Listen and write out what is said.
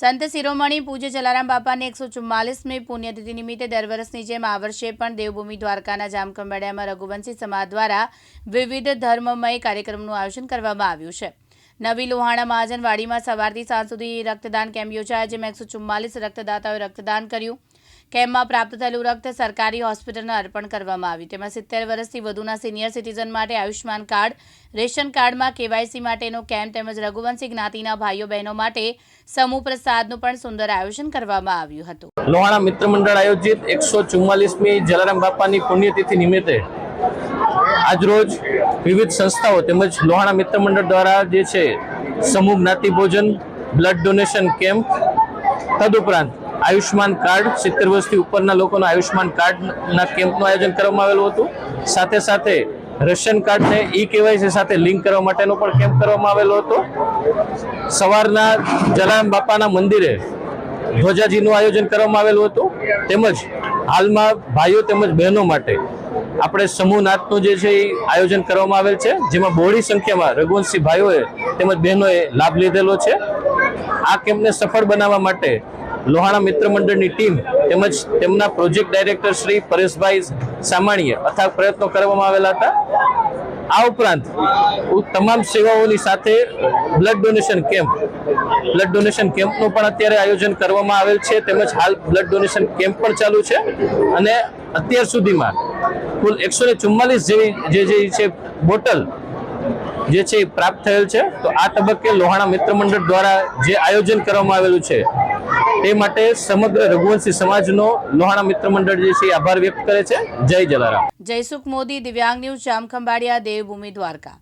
સંત શિરોમણી પૂજ્ય જલારામ બાપાની એકસો ચુમ્માલીસમી પુણ્યતિથિ નિમિત્તે દર વર્ષની જેમ આ વર્ષે પણ દેવભૂમિ દ્વારકાના જામખંભાળિયામાં રઘુવંશી સમાજ દ્વારા વિવિધ ધર્મમય કાર્યક્રમનું આયોજન કરવામાં આવ્યું છે. નવી લોહાણા મહાજનવાડીમાં સવારથી સાંજ સુધી રક્તદાન કેમ્પ યોજાયા, જેમાં એકસો ચુમ્માલીસ રક્તદાતાઓએ રક્તદાન કર્યું. કેમ્પમાં પ્રાપ્ત થયેલું રક્ત સરકારી હોસ્પિટલને અર્પણ કરવામાં આવ્યું તેમાં સિત્તેર વર્ષથી વધુના સિનિયર સિટીઝન માટે આયુષ્યમાન કાર્ડ, રેશન કાર્ડમાં કેવાયસી માટેનો કેમ્પ તેમજ રઘુવંશી જ્ઞાતિના ભાઈઓ બહેનો માટે સમૂહ પ્રસાદનું પણ સુંદર આયોજન કરવામાં આવ્યું હતું. લોહાણા મિત્ર મંડળ આયોજિત એકસો ચુમ્માલીસમી જલારામ બાપાની પુણ્યતિથિ નિમિત્તે આજરોજ વિવિધ સંસ્થાઓ તેમજ લોહાણા મિત્ર મંડળ દ્વારા જે છે સમૂહ જ્ઞાતિ ભોજન, બ્લડ ડોનેશન કેમ્પ તદુપરાંત આયુષ્માન કાર્ડ સિત્તેર વર્ષથી ઉપરના લોકોના આયુષ્માન કાર્ડના કેમ્પનું આયોજન કરવામાં આવેલું હતું. સાથે સાથે રેશન કાર્ડને ઈ કેવાયસી સાથે લિંક કરવા માટેનો પણ કેમ્પ કરવામાં આવેલો હતો. સવારના જલારામ બાપાના મંદિરે ધ્વજાજીનું આયોજન કરવામાં આવેલું હતું. તેમજ હાલમાં ભાઈઓ તેમજ બહેનો માટે આપણે સમૂહ નાચનું જે છે એ આયોજન કરવામાં આવેલ છે, જેમાં બહોળી સંખ્યામાં રઘુવંશી ભાઈઓએ તેમજ બહેનોએ લાભ લીધેલો છે. આ કેમ્પને સફળ બનાવવા માટે લોહાણા મિત્ર મંડળની ટીમ તેમજ તેમના પ્રોજેક્ટ ડાયરેક્ટર શ્રી પરેશભાઈ સામાણીએ અથાગ પ્રયત્નો કરવામાં આવેલા હતા. આ ઉપરાંત તમામ સેવાઓની સાથે blood donation camp, blood donation કેમ્પનું પણ અત્યારે આયોજન કરવામાં આવેલ છે. તેમજ હાલ બ્લડ ડોનેશન કેમ્પ પણ ચાલુ છે. અને અત્યાર સુધીમાં કુલ એકસો ને ચુમ્માલીસ જેવી જે જે છે બોટલ જે છે એ પ્રાપ્ત થયેલ છે. તો આ તબક્કે લોહાણા મિત્ર મંડળ દ્વારા જે આયોજન કરવામાં આવેલું છે તે માટે સમગ્ર રઘુવંશી સમાજનો લોહાણા મિત્ર મંડળ જે છે આભાર વ્યક્ત કરે છે. જય જલારામ. જયસુખ મોદી, દિવ્યાંગ ન્યૂઝ જામખંભાળિયા દેવભૂમિ દ્વારકા.